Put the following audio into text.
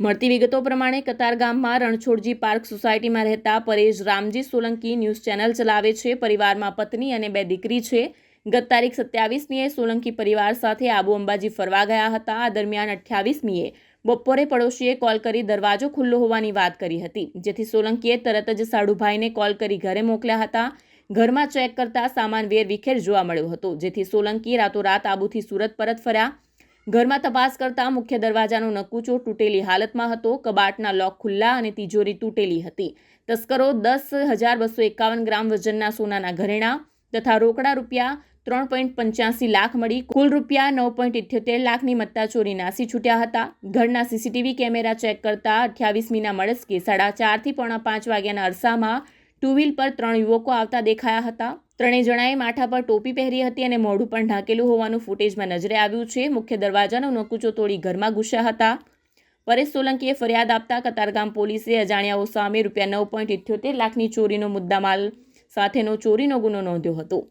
મળતી વિગતો પ્રમાણે કતારગામમાં રણછોડજી પાર્ક સોસાયટીમાં રહેતા પરેશ રામજી સોલંકી ન્યૂઝ ચેનલ ચલાવે છે. પરિવારમાં પત્ની અને બે દીકરી છે. ગત તારીખ સત્યાવીસમીએ સોલંકી પરિવાર સાથે આબુ અંબાજી ફરવા ગયા હતા. આ દરમિયાન અઠ્યાવીસમીએ બપોરે પડોશીએ કોલ કરી દરવાજો ખુલ્લો હોવાની વાત કરી હતી, જેથી સોલંકીએ તરત જ સાડુભાઈને કોલ કરી ઘરે મોકલ્યા હતા. ઘરમાં ચેક કરતા સામાન વેર વિખેર જોવા મળ્યો હતો, જેથી સોલંકી રાતોરાત આબુથી સુરત પરત ફર્યા. ઘરમાં તપાસ કરતા મુખ્ય દરવાજાનો નકુચો તૂટેલી હાલતમાં હતો. કબાટના લોક ખુલ્લા અને તિજોરી તૂટેલી હતી. તસ્કરો દસ હજાર બસો એકાવન ગ્રામ વજનના સોનાના ઘરેણાં તથા રોકડા રૂપિયા ત્રણ પોઈન્ટ પંચ્યાસી લાખ મળી. કુલ રૂપિયા નવ પોઈન્ટ ઇઠ્યોતેર લાખની મત્તા ચોરી નાસી છૂટ્યા હતા. ઘરના સીસીટીવી કેમેરા ચેક કરતા અઠ્યાવીસમીના મળસ્કે સાડા ચારથી પોણા પાંચ વાગ્યાના અરસામાં ટુ વ્હીલ પર ત્રણ યુવકો આવતા દેખાયા હતા. ત્રણેય જણાએ માથા પર ટોપી પહેરી હતી અને મોઢું પણ ઢાંકેલું હોવાનું ફૂટેજમાં નજરે આવ્યું છે. મુખ્ય દરવાજાનો નકુચો તોડી ઘરમાં ઘૂસ્યા હતા. પરેશ સોલંકીએ ફરિયાદ આપતા કતારગામ પોલીસે અજાણ્યાઓ સામે રૂપિયા નવ પોઈન્ટ ઇઠ્યોતેર લાખની ચોરીનો મુદ્દામાલ સાથેનો ચોરીનો ગુનો નોંધ્યો હતો.